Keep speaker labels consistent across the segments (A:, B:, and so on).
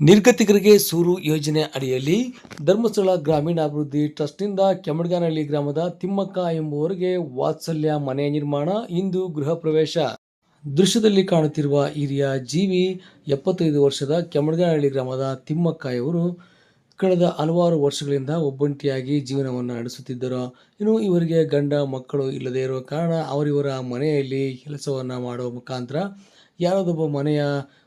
A: ನಿರ್ಗತಿಕರಿಗೆ ಸೂರು ಯೋಜನೆ ಅಡಿಯಲ್ಲಿ ಧರ್ಮಸ್ಥಳ ಗ್ರಾಮೀಣಾಭಿವೃದ್ಧಿ ಟ್ರಸ್ಟ್ನಿಂದ ಕೆಮಡ್ಗಾನಹಳ್ಳಿ ಗ್ರಾಮದ ತಿಮ್ಮಕ್ಕ ಎಂಬುವರಿಗೆ ವಾತ್ಸಲ್ಯ ಮನೆ ನಿರ್ಮಾಣ ಇಂದು ಗೃಹ ಪ್ರವೇಶ. ದೃಶ್ಯದಲ್ಲಿ ಕಾಣುತ್ತಿರುವ ಹಿರಿಯ ಜೀವಿ ಎಪ್ಪತ್ತೈದು ವರ್ಷದ ಕೆಮಡ್ಗಾನಹಳ್ಳಿ ಗ್ರಾಮದ ತಿಮ್ಮಕ್ಕ ಇವರು ಕಳೆದ ಹಲವಾರು ವರ್ಷಗಳಿಂದ ಒಬ್ಬಂಟಿಯಾಗಿ ಜೀವನವನ್ನು ನಡೆಸುತ್ತಿದ್ದರು. ಇನ್ನು ಇವರಿಗೆ ಗಂಡ ಮಕ್ಕಳು ಇಲ್ಲದೇ ಇರುವ ಕಾರಣ ಅವರಿವರ ಮನೆಯಲ್ಲಿ ಕೆಲಸವನ್ನು ಮಾಡುವ ಮುಖಾಂತರ ಯಾರದೊಬ್ಬ ಮನೆಯ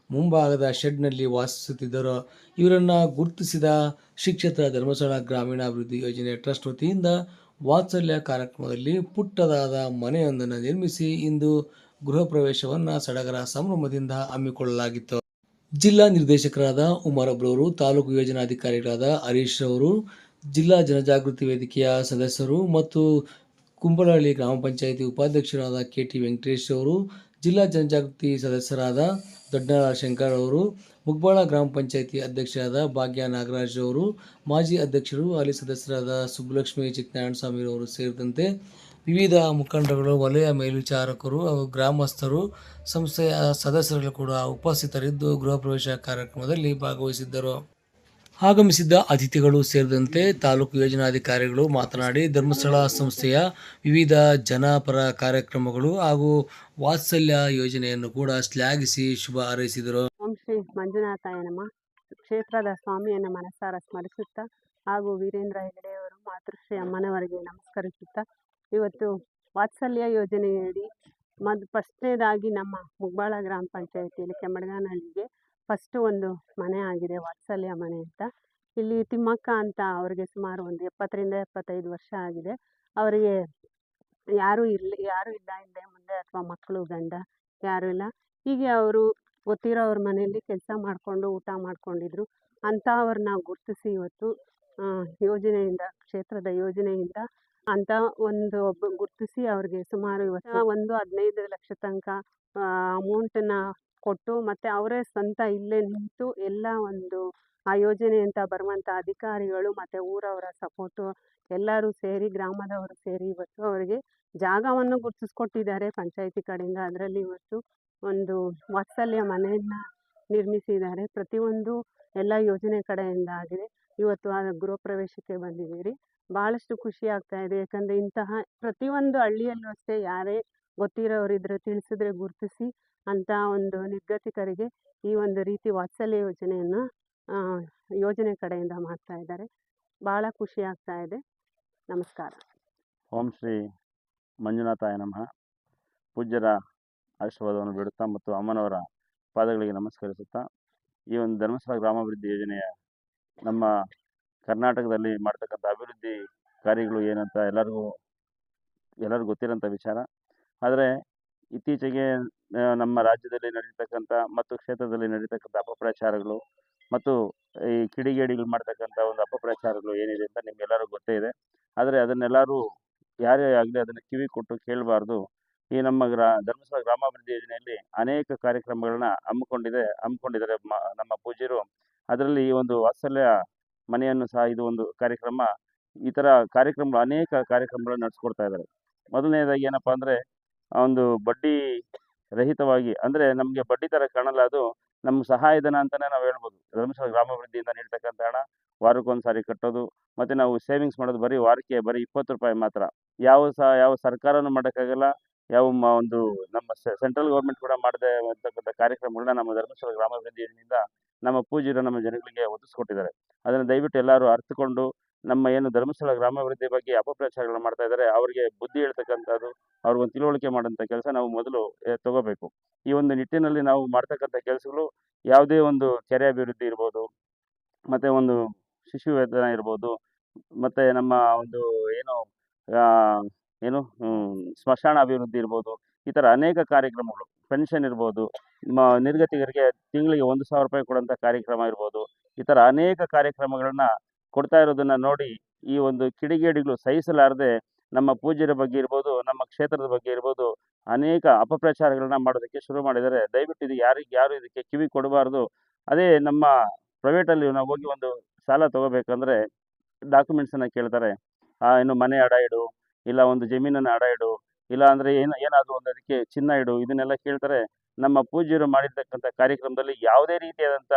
A: ಮುಂಭಾಗದ ಶೆಡ್ನಲ್ಲಿ ವಾಸಿಸುತ್ತಿದ್ದರು. ಇವರನ್ನು ಗುರುತಿಸಿದ ಶಿಕ್ಷಿತ ಧರ್ಮಸ್ಥಳ ಗ್ರಾಮೀಣಾಭಿವೃದ್ಧಿ ಯೋಜನೆ ಟ್ರಸ್ಟ್ ವತಿಯಿಂದ ವಾತ್ಸಲ್ಯ ಕಾರ್ಯಕ್ರಮದಲ್ಲಿ ಪುಟ್ಟದಾದ ಮನೆಯೊಂದನ್ನು ನಿರ್ಮಿಸಿ ಇಂದು ಗೃಹ ಪ್ರವೇಶವನ್ನು ಸಡಗರ ಸಂಭ್ರಮದಿಂದ ಹಮ್ಮಿಕೊಳ್ಳಲಾಗಿತ್ತು. ಜಿಲ್ಲಾ ನಿರ್ದೇಶಕರಾದ ಉಮರ್ ಅಬ್ರವರು ತಾಲೂಕು ಯೋಜನಾಧಿಕಾರಿಗಳಾದ ಹರೀಶ್ ಅವರು, ಜಿಲ್ಲಾ ಜನಜಾಗೃತಿ ವೇದಿಕೆಯ ಸದಸ್ಯರು ಮತ್ತು ಕುಂಬಳಹಳ್ಳಿ ಗ್ರಾಮ ಪಂಚಾಯಿತಿ ಉಪಾಧ್ಯಕ್ಷರಾದ ಕೆ ಟಿ ವೆಂಕಟೇಶ್ ಅವರು, ಜಿಲ್ಲಾ ಜನಜಾಗೃತಿ ಸದಸ್ಯರಾದ ದೊಡ್ಡನಾಳ ಶಂಕರ್ ಅವರು, ಮುಗ್ಬಾಳ ಗ್ರಾಮ ಪಂಚಾಯಿತಿ ಅಧ್ಯಕ್ಷರಾದ ಭಾಗ್ಯ ನಾಗರಾಜ್ ಅವರು, ಮಾಜಿ ಅಧ್ಯಕ್ಷರು, ಹಾಲಿ ಸದಸ್ಯರಾದ ಸುಬ್ಬಲಕ್ಷ್ಮಿ ಚಿಕ್ಕನಾರಾಯಣ ಸ್ವಾಮಿ ಅವರು ಸೇರಿದಂತೆ ವಿವಿಧ ಮುಖಂಡರುಗಳು, ವಲಯ ಮೇಲ್ವಿಚಾರಕರು ಹಾಗೂ ಗ್ರಾಮಸ್ಥರು, ಸಂಸ್ಥೆಯ ಸದಸ್ಯರು ಕೂಡ ಉಪಸ್ಥಿತರಿದ್ದು ಗೃಹ ಪ್ರವೇಶ ಕಾರ್ಯಕ್ರಮದಲ್ಲಿ ಭಾಗವಹಿಸಿದ್ದರು. ಆಗಮಿಸಿದ್ದ ಅತಿಥಿಗಳು ಸೇರಿದಂತೆ ತಾಲೂಕು ಯೋಜನಾಧಿಕಾರಿಗಳು ಮಾತನಾಡಿ ಧರ್ಮಸ್ಥಳ ಸಂಸ್ಥೆಯ ವಿವಿಧ ಜನಪರ ಕಾರ್ಯಕ್ರಮಗಳು ಹಾಗೂ ವಾತ್ಸಲ್ಯ ಯೋಜನೆಯನ್ನು ಕೂಡ ಶ್ಲಾಘಿಸಿ ಶುಭ ಹಾರೈಸಿದರು.
B: ಓಂ ಶ್ರೀ ಮಂಜುನಾಥಾಯ ಕ್ಷೇತ್ರದ ಸ್ವಾಮಿಯನ್ನು ಮನಸಾರ ಸ್ಮರಿಸುತ್ತಾ ಹಾಗೂ ವೀರೇಂದ್ರ ಹೆಗಡೆಯವರು ಮಾತೃಶ್ರೀ ಅಮ್ಮನವರಿಗೆ ನಮಸ್ಕರಿಸುತ್ತಾ ಇವತ್ತು ವಾತ್ಸಲ್ಯ ಯೋಜನೆಯಡಿ ಮದ್, ಫಸ್ಟ್ನೇದಾಗಿ ನಮ್ಮ ಮುಗ್ಬಾಳ ಗ್ರಾಮ ಪಂಚಾಯತಿಯಲ್ಲಿ ಕೆಮ್ಮಡ್ಗಾನಹಳ್ಳಿಗೆ ಫಸ್ಟು ಒಂದು ಮನೆ ಆಗಿದೆ, ವಾತ್ಸಲ್ಯ ಮನೆ ಅಂತ. ಇಲ್ಲಿ ತಿಮ್ಮಕ್ಕ ಅಂತ ಅವರಿಗೆ ಸುಮಾರು ಒಂದು ಎಪ್ಪತ್ತರಿಂದ ಎಪ್ಪತ್ತೈದು ವರ್ಷ ಆಗಿದೆ. ಅವರಿಗೆ ಯಾರೂ ಇರಲಿ, ಯಾರೂ ಇಲ್ಲ ಹಿಂದೆ ಮುಂದೆ ಅಥವಾ ಮಕ್ಕಳು, ಗಂಡ ಯಾರೂ ಇಲ್ಲ. ಹೀಗೆ ಅವರು ಗೊತ್ತಿರೋವ್ರ ಮನೆಯಲ್ಲಿ ಕೆಲಸ ಮಾಡಿಕೊಂಡು ಊಟ ಮಾಡ್ಕೊಂಡಿದ್ರು. ಅಂಥವ್ರನ್ನ ಗುರುತಿಸಿ ಇವತ್ತು ಯೋಜನೆಯಿಂದ, ಕ್ಷೇತ್ರದ ಯೋಜನೆಯಿಂದ ಅಂತ ಒಂದು ಒಬ್ಬ ಗುರುತಿಸಿ ಅವ್ರಿಗೆ ಸುಮಾರು ಇವತ್ತು ಒಂದು ಹದಿನೈದು ಲಕ್ಷ ತನಕ ಅಮೌಂಟನ್ನ ಕೊಟ್ಟು ಮತ್ತು ಅವರೇ ಸ್ವಂತ ಇಲ್ಲೇ ನಿಂತು ಎಲ್ಲ ಒಂದು ಆ ಯೋಜನೆ ಅಂತ ಬರುವಂಥ ಅಧಿಕಾರಿಗಳು ಮತ್ತು ಊರವರ ಸಪೋರ್ಟು ಎಲ್ಲರೂ ಸೇರಿ ಗ್ರಾಮದವರು ಸೇರಿ ಇವತ್ತು ಅವರಿಗೆ ಜಾಗವನ್ನು ಗುರುತಿಸ್ಕೊಟ್ಟಿದ್ದಾರೆ ಪಂಚಾಯಿತಿ ಕಡೆಯಿಂದ. ಅದರಲ್ಲಿ ಇವತ್ತು ಒಂದು ವಾತ್ಸಲ್ಯ ಮನೆಯನ್ನು ನಿರ್ಮಿಸಿದ್ದಾರೆ. ಪ್ರತಿಯೊಂದು ಎಲ್ಲ ಯೋಜನೆ ಕಡೆಯಿಂದ ಆಗಿದೆ. ಇವತ್ತು ಆ ಗೃಹ ಪ್ರವೇಶಕ್ಕೆ ಬಂದಿದ್ದೀರಿ. ಭಾಳಷ್ಟು ಖುಷಿ ಆಗ್ತಾ ಇದೆ. ಯಾಕಂದರೆ ಇಂತಹ ಪ್ರತಿಯೊಂದು ಹಳ್ಳಿಯಲ್ಲೂ ಅಷ್ಟೇ ಯಾರೇ ಗೊತ್ತಿರೋರಿದ್ರೆ ತಿಳಿಸಿದ್ರೆ ಗುರುತಿಸಿ ಅಂಥ ಒಂದು ನಿರ್ಗತಿಕರಿಗೆ ಈ ಒಂದು ರೀತಿ ವಾತ್ಸಲ್ಯ ಯೋಜನೆಯನ್ನು ಯೋಜನೆ ಕಡೆಯಿಂದ ಮಾಡ್ತಾ ಇದ್ದಾರೆ. ಭಾಳ ಖುಷಿ ಆಗ್ತಾ ಇದೆ. ನಮಸ್ಕಾರ.
C: ಓಂ ಶ್ರೀ ಮಂಜುನಾಥಾಯ ನಮಃ. ಪೂಜ್ಯರ ಆಶೀರ್ವಾದವನ್ನು ಬಿಡುತ್ತಾ ಮತ್ತು ಅಮ್ಮನವರ ಪಾದಗಳಿಗೆ ನಮಸ್ಕರಿಸುತ್ತಾ, ಈ ಒಂದು ಧರ್ಮಸ್ಥಳ ಗ್ರಾಮಾಭಿವೃದ್ಧಿ ಯೋಜನೆಯ ನಮ್ಮ ಕರ್ನಾಟಕದಲ್ಲಿ ಮಾಡ್ತಕ್ಕಂಥ ಅಭಿವೃದ್ಧಿ ಕಾರ್ಯಗಳು ಏನಂತ ಎಲ್ಲರಿಗೂ ಎಲ್ಲರಿಗೂ ಗೊತ್ತಿರೋಂಥ ವಿಚಾರ. ಆದರೆ ಇತ್ತೀಚೆಗೆ ನಮ್ಮ ರಾಜ್ಯದಲ್ಲಿ ನಡೀತಕ್ಕಂಥ ಮತ್ತು ಕ್ಷೇತ್ರದಲ್ಲಿ ನಡೀತಕ್ಕಂಥ ಅಪಪ್ರಚಾರಗಳು ಮತ್ತು ಈ ಕಿಡಿಗೇಡಿಗಳು ಮಾಡ್ತಕ್ಕಂಥ ಒಂದು ಅಪಪ್ರಚಾರಗಳು ಏನಿದೆ ಅಂತ ನಿಮ್ಗೆಲ್ಲರಿಗೂ ಗೊತ್ತೇ ಇದೆ. ಆದರೆ ಅದನ್ನೆಲ್ಲರೂ ಯಾರೇ ಆಗಲಿ ಅದನ್ನು ಕಿವಿ ಕೊಟ್ಟು ಕೇಳಬಾರ್ದು. ಈ ನಮ್ಮ ಗ್ರಾ, ಧರ್ಮಸ್ಥಳ ಗ್ರಾಮಾಭಿವೃದ್ಧಿ ಯೋಜನೆಯಲ್ಲಿ ಅನೇಕ ಕಾರ್ಯಕ್ರಮಗಳನ್ನ ಹಮ್ಮಿಕೊಂಡಿದೆ, ಹಮ್ಮಿಕೊಂಡಿದ್ದಾರೆ ನಮ್ಮ ಪೂಜ್ಯರು. ಅದರಲ್ಲಿ ಈ ಒಂದು ವಾತ್ಸಲ್ಯ ಮನೆಯನ್ನು ಸಹ ಇದು ಒಂದು ಕಾರ್ಯಕ್ರಮ, ಈ ಥರ ಕಾರ್ಯಕ್ರಮಗಳು ಅನೇಕ ಕಾರ್ಯಕ್ರಮಗಳನ್ನು ನಡೆಸ್ಕೊಡ್ತಾ ಇದ್ದಾರೆ. ಮೊದಲನೇದಾಗಿ ಏನಪ್ಪ ಅಂದರೆ ಒಂದು ಬಡ್ಡಿ ರಹಿತವಾಗಿ, ಅಂದರೆ ನಮಗೆ ಬಡ್ಡಿ ದರ ಕಾಣಲ್ಲ, ಅದು ನಮ್ಮ ಸಹಾಯಧನ ಅಂತಲೇ ನಾವು ಹೇಳ್ಬೋದು. ಧರ್ಮಸ್ಥಳ ಗ್ರಾಮಾಭಿವೃದ್ಧಿಯಿಂದ ನೀಡ್ತಕ್ಕಂಥ ಹಣ ವಾರಕ್ಕೊಂದು ಸಾರಿ ಕಟ್ಟೋದು, ಮತ್ತು ನಾವು ಸೇವಿಂಗ್ಸ್ ಮಾಡೋದು ಬರೀ ವಾರಕ್ಕೆ ಬರೀ ಇಪ್ಪತ್ತು ರೂಪಾಯಿ ಮಾತ್ರ. ಯಾವ ಸಹ ಯಾವ ಸರ್ಕಾರನೂ ಮಾಡೋಕ್ಕಾಗಲ್ಲ, ಯಾವ ಒಂದು ನಮ್ಮ ಸೆಂಟ್ರಲ್ ಗೌರ್ಮೆಂಟ್ ಕೂಡ ಮಾಡದೆ ಇರ್ತಕ್ಕಂಥ ಕಾರ್ಯಕ್ರಮಗಳನ್ನ ನಮ್ಮ ಧರ್ಮಸ್ಥಳ ಗ್ರಾಮಾಭಿವೃದ್ಧಿಯಿಂದ ನಮ್ಮ ಪೂಜ್ಯರು ನಮ್ಮ ಜನಗಳಿಗೆ ಒದಗಿಸ್ಕೊಟ್ಟಿದ್ದಾರೆ. ಅದನ್ನು ದಯವಿಟ್ಟು ಎಲ್ಲರೂ ಅರ್ಥಕೊಂಡು ನಮ್ಮ ಏನು ಧರ್ಮಸ್ಥಳ ಗ್ರಾಮಾಭಿವೃದ್ಧಿ ಬಗ್ಗೆ ಅಪಪ್ರಚಾರಗಳನ್ನ ಮಾಡ್ತಾ ಇದ್ದಾರೆ ಅವರಿಗೆ ಬುದ್ಧಿ ಹೇಳ್ತಕ್ಕಂಥದ್ದು ಅವ್ರಿಗೊಂದು ತಿಳುವಳಿಕೆ ಮಾಡೋಂಥ ಕೆಲಸ ನಾವು ಮೊದಲು ತಗೋಬೇಕು. ಈ ಒಂದು ನಿಟ್ಟಿನಲ್ಲಿ ನಾವು ಮಾಡ್ತಕ್ಕಂಥ ಕೆಲಸಗಳು ಯಾವುದೇ ಒಂದು ಕೆರೆ ಅಭಿವೃದ್ಧಿ ಇರ್ಬೋದು, ಮತ್ತು ಒಂದು ಶಿಶು ವೇತನ ಇರ್ಬೋದು, ಮತ್ತು ನಮ್ಮ ಒಂದು ಏನು ಏನು ಸ್ಮಶಾನ ಅಭಿವೃದ್ಧಿ ಇರ್ಬೋದು, ಈ ಥರ ಅನೇಕ ಕಾರ್ಯಕ್ರಮಗಳು, ಪೆನ್ಷನ್ ಇರ್ಬೋದು ನಿರ್ಗತಿಕರಿಗೆ ತಿಂಗಳಿಗೆ ಒಂದು ಸಾವಿರ ರೂಪಾಯಿ ಕೊಡುವಂಥ ಕಾರ್ಯಕ್ರಮ ಇರ್ಬೋದು, ಈ ಥರ ಅನೇಕ ಕಾರ್ಯಕ್ರಮಗಳನ್ನ ಕೊಡ್ತಾ ಇರೋದನ್ನ ನೋಡಿ ಈ ಒಂದು ಕಿಡಿಗೇಡಿಗಳು ಸಹಿಸಲಾರದೆ ನಮ್ಮ ಪೂಜ್ಯರ ಬಗ್ಗೆ ಇರ್ಬೋದು, ನಮ್ಮ ಕ್ಷೇತ್ರದ ಬಗ್ಗೆ ಇರ್ಬೋದು, ಅನೇಕ ಅಪಪ್ರಚಾರಗಳನ್ನ ಮಾಡೋದಕ್ಕೆ ಶುರು ಮಾಡಿದ್ದಾರೆ. ದಯವಿಟ್ಟು ಇದು ಯಾರಿಗೆ, ಯಾರು ಇದಕ್ಕೆ ಕಿವಿ ಕೊಡಬಾರ್ದು. ಅದೇ ನಮ್ಮ ಪ್ರೈವೇಟಲ್ಲಿ ನಾವು ಹೋಗಿ ಒಂದು ಸಾಲ ತಗೋಬೇಕಂದ್ರೆ ಡಾಕ್ಯುಮೆಂಟ್ಸನ್ನು ಕೇಳ್ತಾರೆ. ಏನು ಮನೆ ಅಡ ಇಡು, ಇಲ್ಲ ಒಂದು ಜಮೀನನ್ನು ಅಡ ಇಡು, ಇಲ್ಲ ಅಂದರೆ ಏನು, ಏನಾದರೂ ಒಂದು ಅದಕ್ಕೆ ಚಿನ್ನ ಇಡು, ಇದನ್ನೆಲ್ಲ ಕೇಳ್ತಾರೆ. ನಮ್ಮ ಪೂಜ್ಯರು ಮಾಡಿರ್ತಕ್ಕಂಥ ಕಾರ್ಯಕ್ರಮದಲ್ಲಿ ಯಾವುದೇ ರೀತಿಯಾದಂಥ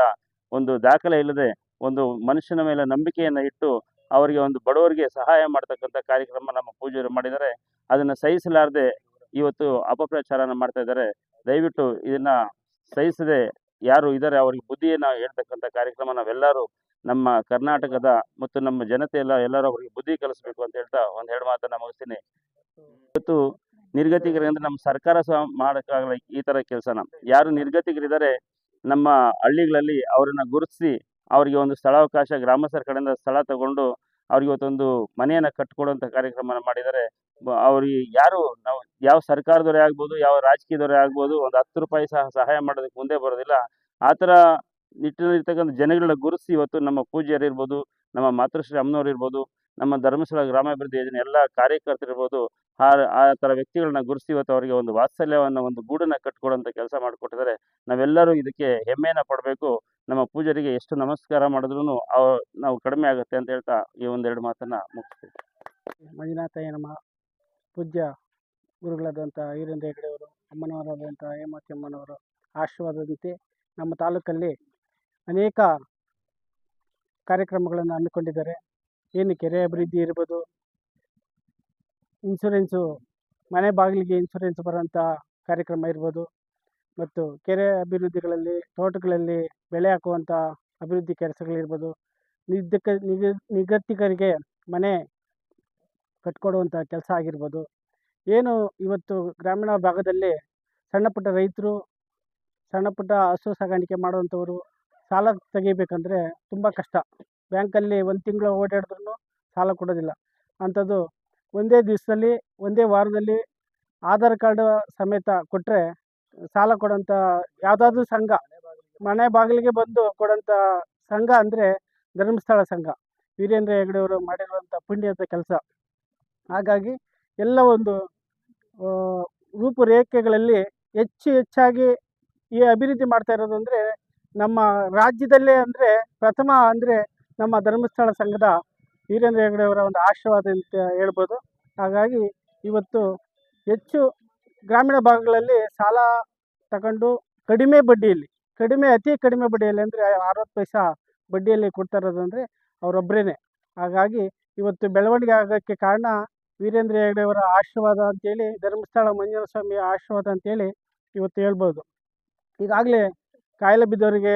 C: ಒಂದು ದಾಖಲೆ ಇಲ್ಲದೆ ಒಂದು ಮನುಷ್ಯನ ಮೇಲೆ ನಂಬಿಕೆಯನ್ನು ಇಟ್ಟು ಅವರಿಗೆ ಒಂದು ಬಡವರಿಗೆ ಸಹಾಯ ಮಾಡ್ತಕ್ಕಂಥ ಕಾರ್ಯಕ್ರಮ ನಮ್ಮ ಪೂಜೆಯರು ಮಾಡಿದರೆ ಅದನ್ನು ಸಹಿಸಲಾರದೆ ಇವತ್ತು ಅಪಪ್ರಚಾರನ ಮಾಡ್ತಾ ಇದ್ದಾರೆ. ದಯವಿಟ್ಟು ಇದನ್ನ ಸಹಿಸದೆ ಯಾರು ಇದ್ದಾರೆ ಅವರಿಗೆ ಬುದ್ಧಿಯನ್ನು ಹೇಳ್ತಕ್ಕಂಥ ಕಾರ್ಯಕ್ರಮ ನಾವೆಲ್ಲರೂ ನಮ್ಮ ಕರ್ನಾಟಕದ ಮತ್ತು ನಮ್ಮ ಜನತೆ ಎಲ್ಲ ಎಲ್ಲರೂ ಅವರಿಗೆ ಬುದ್ಧಿ ಕಲಿಸ್ಬೇಕು ಅಂತ ಹೇಳ್ತಾ ಒಂದು ಎರಡು ಮಾತನ್ನ ಮುಗಿಸ್ತೀನಿ. ಇವತ್ತು ನಿರ್ಗತಿಕರಿಗೆ ನಮ್ಮ ಸರ್ಕಾರ ಸಹ ಮಾಡೋಕ್ಕಾಗಲ್ಲ ಈ ಥರ ಕೆಲಸನ. ಯಾರು ನಿರ್ಗತಿಕರಿದ್ದಾರೆ ನಮ್ಮ ಹಳ್ಳಿಗಳಲ್ಲಿ ಅವರನ್ನ ಗುರುತಿಸಿ ಅವರಿಗೆ ಒಂದು ಸ್ಥಳಾವಕಾಶ ಗ್ರಾಮಸ್ಥರ ಕಡೆಯಿಂದ ಸ್ಥಳ ತಗೊಂಡು ಅವ್ರಿಗೆ ಇವತ್ತೊಂದು ಮನೆಯನ್ನು ಕಟ್ಕೊಡುವಂಥ ಕಾರ್ಯಕ್ರಮನ ಮಾಡಿದರೆ ಅವ್ರಿಗೆ ಯಾರು ನಾವು ಯಾವ ಸರ್ಕಾರದವರೇ ಆಗ್ಬೋದು, ಯಾವ ರಾಜಕೀಯದವರೇ ಆಗ್ಬೋದು, ಒಂದು ಹತ್ತು ರೂಪಾಯಿ ಸಹ ಸಹಾಯ ಮಾಡೋದಕ್ಕೆ ಮುಂದೆ ಬರೋದಿಲ್ಲ. ಆ ಥರ ನಿಟ್ಟಿನಲ್ಲಿರ್ತಕ್ಕಂಥ ಜನಗಳನ್ನ ಗುರುಸಿ ಇವತ್ತು ನಮ್ಮ ಪೂಜ್ಯರು ಇರ್ಬೋದು, ನಮ್ಮ ಮಾತೃಶ್ರೀ ಅಮ್ಮನವ್ರು ಇರ್ಬೋದು, ನಮ್ಮ ಧರ್ಮಸ್ಥಳ ಗ್ರಾಮಾಭಿವೃದ್ಧಿ ಯೋಜನೆ ಎಲ್ಲ ಕಾರ್ಯಕರ್ತರು ಇರ್ಬೋದು ಆ ಆ ಥರ ವ್ಯಕ್ತಿಗಳನ್ನ ಗುರುತಿಸಿ ಇವತ್ತು ಅವರಿಗೆ ಒಂದು ವಾತ್ಸಲ್ಯವನ್ನು, ಒಂದು ಗೂಡನ್ನ ಕಟ್ಕೊಡುವಂಥ ಕೆಲಸ ಮಾಡಿಕೊಟ್ಟಿದ್ದಾರೆ. ನಾವೆಲ್ಲರೂ ಇದಕ್ಕೆ ಹೆಮ್ಮೆಯನ್ನು ಪಡಬೇಕು. ನಮ್ಮ ಪೂಜರಿಗೆ ಎಷ್ಟು ನಮಸ್ಕಾರ ಮಾಡಿದ್ರೂ ಅವ, ನಾವು ಕಡಿಮೆ ಆಗುತ್ತೆ ಅಂತ ಹೇಳ್ತಾ ಈ ಒಂದೆರಡು ಮಾತನ್ನು ಮುಗಿಸ್ತೀವಿ
D: ಮಂಜುನಾಥ ನಮ್ಮ ಪೂಜ್ಯ ಗುರುಗಳಾದಂಥ ಈರಿಂದ ಹೆಗಡೆಯವರು ಅಮ್ಮನವರಾದಂಥ ಹೇಮಾವತಿ ಅಮ್ಮನವರ ಆಶೀರ್ವಾದದಂತೆ ನಮ್ಮ ತಾಲೂಕಲ್ಲಿ ಅನೇಕ ಕಾರ್ಯಕ್ರಮಗಳನ್ನು ಹಮ್ಮಿಕೊಂಡಿದ್ದಾರೆ. ಏನು ಕೆರೆ ಅಭಿವೃದ್ಧಿ ಇರ್ಬೋದು ಇನ್ಸೂರೆನ್ಸು ಮನೆ ಬಾಗಿಲಿಗೆ ಇನ್ಸೂರೆನ್ಸ್ ಬರೋಂಥ ಕಾರ್ಯಕ್ರಮ ಇರ್ಬೋದು. ಮತ್ತು ಕೆರೆ ಅಭಿವೃದ್ಧಿಗಳಲ್ಲಿ, ತೋಟಗಳಲ್ಲಿ ಬೆಳೆ ಹಾಕುವಂಥ ಅಭಿವೃದ್ಧಿ ಕೆಲಸಗಳಿರ್ಬೋದು. ನಿದ್ದಕ ನಿಗ ನಿಗತಿಕರಿಗೆ ಮನೆ ಕಟ್ಕೊಡುವಂಥ ಕೆಲಸ ಆಗಿರ್ಬೋದು. ಏನು ಇವತ್ತು ಗ್ರಾಮೀಣ ಭಾಗದಲ್ಲಿ ಸಣ್ಣ ಪುಟ್ಟ ರೈತರು, ಸಣ್ಣ ಪುಟ್ಟ ಹಸು ಸಾಗಾಣಿಕೆ ಮಾಡುವಂಥವರು ಸಾಲ ತೆಗಿಬೇಕಂದ್ರೆ ತುಂಬ ಕಷ್ಟ. ಬ್ಯಾಂಕಲ್ಲಿ ಒಂದು ತಿಂಗಳು ಓಡಾಡಿದ್ರು ಸಾಲ ಕೊಡೋದಿಲ್ಲ. ಅಂಥದ್ದು ಒಂದೇ ದಿವಸದಲ್ಲಿ, ಒಂದೇ ವಾರದಲ್ಲಿ ಆಧಾರ್ ಕಾರ್ಡ್ ಸಮೇತ ಕೊಟ್ಟರೆ ಸಾಲ ಕೊಡೋಂಥ ಯಾವುದಾದ್ರೂ ಸಂಘ, ಮನೆ ಬಾಗಿಲಿಗೆ ಬಂದು ಕೊಡೋಂಥ ಸಂಘ ಅಂದರೆ ಧರ್ಮಸ್ಥಳ ಸಂಘ, ವೀರೇಂದ್ರ ಹೆಗಡೆಯವರು ಮಾಡಿರುವಂಥ ಪುಣ್ಯದ ಕೆಲಸ. ಹಾಗಾಗಿ ಎಲ್ಲ ಒಂದು ರೂಪುರೇಖೆಗಳಲ್ಲಿ ಹೆಚ್ಚು ಹೆಚ್ಚಾಗಿ ಈ ಅಭಿವೃದ್ಧಿ ಮಾಡ್ತಾ ಇರೋದು ಅಂದರೆ ನಮ್ಮ ರಾಜ್ಯದಲ್ಲೇ ಅಂದರೆ ಪ್ರಥಮ ಅಂದರೆ ನಮ್ಮ ಧರ್ಮಸ್ಥಳ ಸಂಘದ ವೀರೇಂದ್ರ ಹೆಗ್ಗಡೆಯವರ ಒಂದು ಆಶೀರ್ವಾದ ಅಂತ ಹೇಳ್ಬೋದು. ಹಾಗಾಗಿ ಇವತ್ತು ಹೆಚ್ಚು ಗ್ರಾಮೀಣ ಭಾಗಗಳಲ್ಲಿ ಸಾಲ ತಗೊಂಡು ಕಡಿಮೆ ಬಡ್ಡಿಯಲ್ಲಿ, ಕಡಿಮೆ, ಅತಿ ಕಡಿಮೆ ಬಡ್ಡಿಯಲ್ಲಿ ಅಂದರೆ ಅರವತ್ತು ಪೈಸಾ ಬಡ್ಡಿಯಲ್ಲಿ ಕೊಡ್ತಾ ಇರೋದು ಅಂದರೆ ಅವರೊಬ್ಬರೇ ಹಾಗಾಗಿ ಇವತ್ತು ಬೆಳವಣಿಗೆ ಆಗೋಕ್ಕೆ ಕಾರಣ ವೀರೇಂದ್ರ ಹೆಗ್ಗಡೆಯವರ ಆಶೀರ್ವಾದ ಅಂತೇಳಿ, ಧರ್ಮಸ್ಥಳ ಮಂಜುನಾಥ ಸ್ವಾಮಿಯ ಆಶೀರ್ವಾದ ಅಂತೇಳಿ ಇವತ್ತು ಹೇಳ್ಬೋದು. ಈಗಾಗಲೇ ಕಾಯಿಲೆ ಬಿದ್ದವರಿಗೆ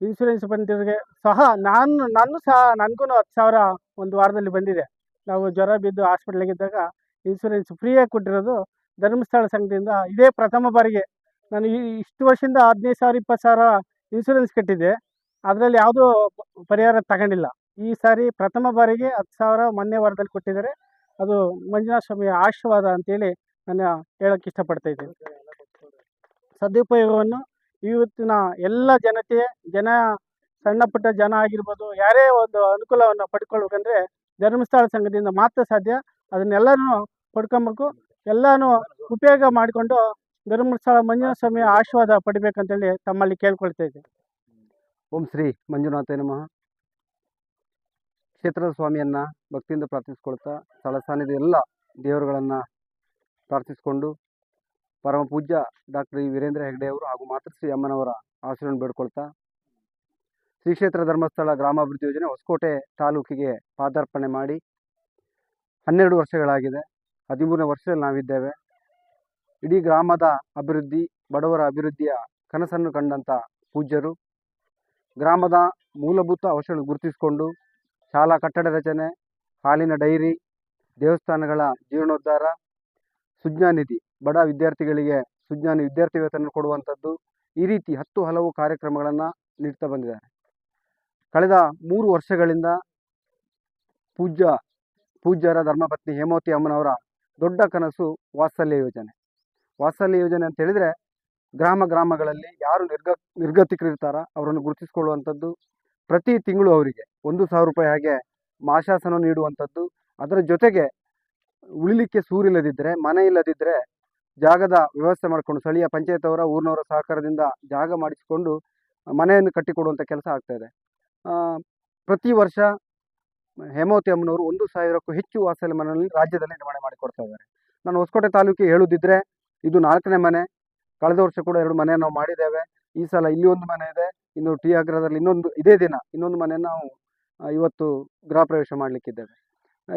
D: ಇನ್ಸೂರೆನ್ಸ್ ಬಂದಿರೋರಿಗೆ ಸಹ ನಾನು ನಾನು ಸಹ ನನಗೂ ಹತ್ತು ಸಾವಿರ ಒಂದು ವಾರದಲ್ಲಿ ಬಂದಿದೆ. ನಾವು ಜ್ವರ ಬಿದ್ದು ಹಾಸ್ಪಿಟ್ಲಿಗಿದ್ದಾಗ ಇನ್ಸೂರೆನ್ಸ್ ಫ್ರೀಯಾಗಿ ಕೊಟ್ಟಿರೋದು ಧರ್ಮಸ್ಥಳ ಸಂಘದಿಂದ. ಇದೇ ಪ್ರಥಮ ಬಾರಿಗೆ ನಾನು ಈ ಇಷ್ಟು ವರ್ಷದಿಂದ ಹದಿನೈದು ಸಾವಿರ, ಇಪ್ಪತ್ತು ಸಾವಿರ ಇನ್ಸೂರೆನ್ಸ್ ಕಟ್ಟಿದ್ದೆ. ಅದರಲ್ಲಿ ಯಾವುದೂ ಪರಿಹಾರ ತಗೊಂಡಿಲ್ಲ. ಈ ಸಾರಿ ಪ್ರಥಮ ಬಾರಿಗೆ ಹತ್ತು ಸಾವಿರ ಮೊನ್ನೆ ವಾರದಲ್ಲಿ ಕೊಟ್ಟಿದ್ದಾರೆ. ಅದು ಮಂಜುನಾಥ ಸ್ವಾಮಿಯ ಆಶೀರ್ವಾದ ಅಂತೇಳಿ ನಾನು ಹೇಳೋಕ್ಕೆ ಇಷ್ಟಪಡ್ತಾ ಇದ್ದೀನಿ. ಸದುಪಯೋಗವನ್ನು ಇವತ್ತಿನ ಎಲ್ಲ ಜನತೆ, ಜನ, ಸಣ್ಣ ಪುಟ್ಟ ಜನ ಆಗಿರ್ಬೋದು, ಯಾರೇ ಒಂದು ಅನುಕೂಲವನ್ನು ಪಡ್ಕೊಳ್ಬೇಕಂದ್ರೆ ಧರ್ಮಸ್ಥಳ ಸಂಘದಿಂದ ಮಾತ್ರ ಸಾಧ್ಯ. ಅದನ್ನೆಲ್ಲನೂ ಪಡ್ಕೊಬೇಕು. ಎಲ್ಲನೂ ಉಪಯೋಗ ಮಾಡಿಕೊಂಡು ಧರ್ಮಸ್ಥಳ ಮಂಜುನಾಥ ಸ್ವಾಮಿಯ ಆಶೀರ್ವಾದ ಪಡಿಬೇಕಂತೇಳಿ ತಮ್ಮಲ್ಲಿ ಕೇಳ್ಕೊಳ್ತಾ ಇದ್ದೆ.
E: ಓಂ ಶ್ರೀ ಮಂಜುನಾಥ ನಮಃ. ಕ್ಷೇತ್ರದ ಸ್ವಾಮಿಯನ್ನು ಭಕ್ತಿಯಿಂದ ಪ್ರಾರ್ಥಿಸ್ಕೊಳ್ತಾ ಸ್ಥಳ ಸಾನ್ನಿಧ್ಯ ಎಲ್ಲ ದೇವರುಗಳನ್ನು ಪ್ರಾರ್ಥಿಸಿಕೊಂಡು ಪರಮ ಪೂಜ್ಯ ಡಾಕ್ಟರ್ ಈ ವೀರೇಂದ್ರ ಹೆಗ್ಡೆಯವರು ಹಾಗೂ ಮಾತೃಶ್ರೀ ಅಮ್ಮನವರ ಆಶೀರ್ವಾದ ಬೇಡ್ಕೊಳ್ತಾ ಶ್ರೀ ಕ್ಷೇತ್ರ ಧರ್ಮಸ್ಥಳ ಗ್ರಾಮಾಭಿವೃದ್ಧಿ ಯೋಜನೆ ಹೊಸಕೋಟೆ ತಾಲೂಕಿಗೆ ಪಾದಾರ್ಪಣೆ ಮಾಡಿ ಹನ್ನೆರಡು ವರ್ಷಗಳಾಗಿದೆ. ಹದಿಮೂರನೇ ವರ್ಷದಲ್ಲಿ ನಾವಿದ್ದೇವೆ. ಇಡೀ ಗ್ರಾಮದ ಅಭಿವೃದ್ಧಿ, ಬಡವರ ಅಭಿವೃದ್ಧಿಯ ಕನಸನ್ನು ಕಂಡಂಥ ಪೂಜ್ಯರು. ಗ್ರಾಮದ ಮೂಲಭೂತ ಅವಶ್ಯಗಳನ್ನು ಗುರುತಿಸಿಕೊಂಡು ಶಾಲಾ ಕಟ್ಟಡ ರಚನೆ, ಹಾಲಿನ ಡೈರಿ, ದೇವಸ್ಥಾನಗಳ ಜೀರ್ಣೋದ್ಧಾರ, ಸುಜ್ಞಾನಿಧಿ ಬಡ ವಿದ್ಯಾರ್ಥಿಗಳಿಗೆ ಸುಜ್ಞಾನ ವಿದ್ಯಾರ್ಥಿ ವೇತನ ಕೊಡುವಂಥದ್ದು ಈ ರೀತಿ ಹತ್ತು ಹಲವು ಕಾರ್ಯಕ್ರಮಗಳನ್ನು ನೀಡ್ತಾ ಬಂದಿದ್ದಾರೆ ಕಳೆದ ಮೂರು ವರ್ಷಗಳಿಂದ ಪೂಜ್ಯ, ಪೂಜ್ಯರ ಧರ್ಮಪತ್ನಿ ಹೇಮಾವತಿ ಅಮ್ಮನವರ ದೊಡ್ಡ ಕನಸು ವಾತ್ಸಲ್ಯ ಯೋಜನೆ. ವಾತ್ಸಲ್ಯ ಯೋಜನೆ ಅಂತ ಹೇಳಿದರೆ ಗ್ರಾಮ ಗ್ರಾಮಗಳಲ್ಲಿ ಯಾರು ನಿರ್ಗ, ನಿರ್ಗತಿಕರಿರ್ತಾರ ಅವರನ್ನು ಗುರುತಿಸಿಕೊಳ್ಳುವಂಥದ್ದು ಪ್ರತಿ ತಿಂಗಳು ಅವರಿಗೆ ಒಂದು ಸಾವಿರ ರೂಪಾಯಿ ಹಾಗೆ ಮಾಶಾಸನ ನೀಡುವಂಥದ್ದು. ಅದರ ಜೊತೆಗೆ ಉಳಿಲಿಕ್ಕೆ ಸೂರಿಲ್ಲದಿದ್ದರೆ, ಮನೆ ಇಲ್ಲದಿದ್ದರೆ ಜಾಗದ ವ್ಯವಸ್ಥೆ ಮಾಡಿಕೊಂಡು ಸ್ಥಳೀಯ ಪಂಚಾಯತ್ ಅವರ ಊರಿನವರ ಸಹಕಾರದಿಂದ ಜಾಗ ಮಾಡಿಸಿಕೊಂಡು ಮನೆಯನ್ನು ಕಟ್ಟಿಕೊಡುವಂಥ ಕೆಲಸ ಆಗ್ತಾಯಿದೆ ಪ್ರತಿ ವರ್ಷ ಹೇಮಾವತಿ ಅಮ್ಮನವರು ಒಂದು ಸಾವಿರಕ್ಕೂ ಹೆಚ್ಚು ವಾಸಲಿ ಮನೆಯಲ್ಲಿ ರಾಜ್ಯದಲ್ಲಿ ನಿರ್ಮಾಣ ಮಾಡಿಕೊಡ್ತಾ ಇದ್ದಾರೆ. ನಾನು ಹೊಸಕೋಟೆ ತಾಲೂಕಿಗೆ ಹೇಳುದಿದ್ರೆ, ಇದು ನಾಲ್ಕನೇ ಮನೆ. ಕಳೆದ ವರ್ಷ ಕೂಡ ಎರಡು ಮನೆ ನಾವು ಮಾಡಿದ್ದೇವೆ. ಈ ಸಲ ಇಲ್ಲಿ ಒಂದು ಮನೆ ಇದೆ. ಇನ್ನು ಟಿ ಆಗ್ರಹದಲ್ಲಿ ಇನ್ನೊಂದು, ಇದೇ ದಿನ ಇನ್ನೊಂದು ಮನೆಯನ್ನು ನಾವು ಇವತ್ತು ಗೃಹ ಪ್ರವೇಶ ಮಾಡಲಿಕ್ಕಿದ್ದೇವೆ.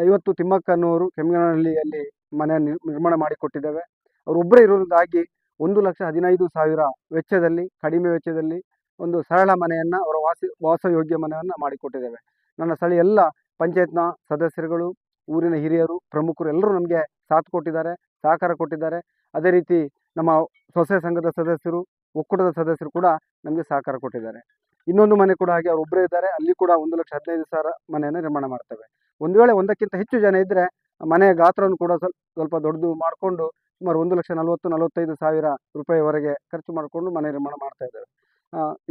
E: ಇವತ್ತು ತಿಮ್ಮಕ್ಕನವರು ಕೆಮ್ಮನಹಳ್ಳಿಯಲ್ಲಿ ಮನೆ ನಿರ್- ನಿರ್ಮಾಣ ಮಾಡಿಕೊಟ್ಟಿದ್ದೇವೆ ಅವರು ಒಬ್ಬರೇ ಇರುವುದಾಗಿ ಒಂದು ಲಕ್ಷ ಹದಿನೈದು ಸಾವಿರ ವೆಚ್ಚದಲ್ಲಿ, ಕಡಿಮೆ ವೆಚ್ಚದಲ್ಲಿ ಒಂದು ಸರಳ ಮನೆಯನ್ನು ಅವರ ವಾಸ, ವಾಸಯೋಗ್ಯ ಮನೆಯನ್ನು ಮಾಡಿಕೊಟ್ಟಿದ್ದೇವೆ. ನನ್ನ ಸ್ಥಳೀಯ ಎಲ್ಲ ಪಂಚಾಯತ್ನ ಸದಸ್ಯರುಗಳು, ಊರಿನ ಹಿರಿಯರು, ಪ್ರಮುಖರು ಎಲ್ಲರೂ ನಮಗೆ ಸಾಥ್ ಕೊಟ್ಟಿದ್ದಾರೆ, ಸಹಕಾರ ಕೊಟ್ಟಿದ್ದಾರೆ. ಅದೇ ರೀತಿ ನಮ್ಮ ಸೊಸೆ ಸಂಘದ ಸದಸ್ಯರು, ಒಕ್ಕೂಟದ ಸದಸ್ಯರು ಕೂಡ ನಮಗೆ ಸಹಕಾರ ಕೊಟ್ಟಿದ್ದಾರೆ. ಇನ್ನೊಂದು ಮನೆ ಕೂಡ ಹಾಗೆ ಅವರು ಒಬ್ಬರೇ ಇದ್ದಾರೆ. ಅಲ್ಲಿ ಕೂಡ ಒಂದು ಲಕ್ಷ ಹದಿನೈದು ಸಾವಿರ ಮನೆಯನ್ನು ನಿರ್ಮಾಣ ಮಾಡ್ತೇವೆ. ಒಂದು ವೇಳೆ ಒಂದಕ್ಕಿಂತ ಹೆಚ್ಚು ಜನ ಇದ್ದರೆ ಮನೆಯ ಗಾತ್ರವನ್ನು ಕೂಡ ಸ್ವಲ್ಪ ದೊಡ್ಡದು ಮಾಡಿಕೊಂಡು ಸುಮಾರು ಒಂದು ಲಕ್ಷ ನಲವತ್ತು, ನಲವತ್ತೈದು ಸಾವಿರ ರೂಪಾಯಿವರೆಗೆ ಖರ್ಚು ಮಾಡಿಕೊಂಡು ಮನೆ ನಿರ್ಮಾಣ ಮಾಡ್ತಾ ಇದ್ದಾರೆ.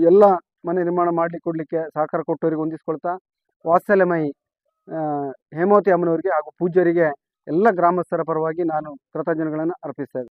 E: ಎಲ್ಲ ಮನೆ ನಿರ್ಮಾಣ ಮಾಡಲಿಕ್ಕೆ, ಕೊಡಲಿಕ್ಕೆ ಸಹಕಾರ ಕೊಟ್ಟವರಿಗೆ ಹೊಂದಿಸ್ಕೊಳ್ತಾ ವಾತ್ಸಲ್ಯಮಯಿ ಹೇಮಾವತಿ ಅಮ್ಮನವರಿಗೆ ಹಾಗೂ ಪೂಜ್ಯರಿಗೆ ಎಲ್ಲ ಗ್ರಾಮಸ್ಥರ ಪರವಾಗಿ ನಾನು ಕೃತಜ್ಞತೆಗಳನ್ನು ಅರ್ಪಿಸ್ತೇನೆ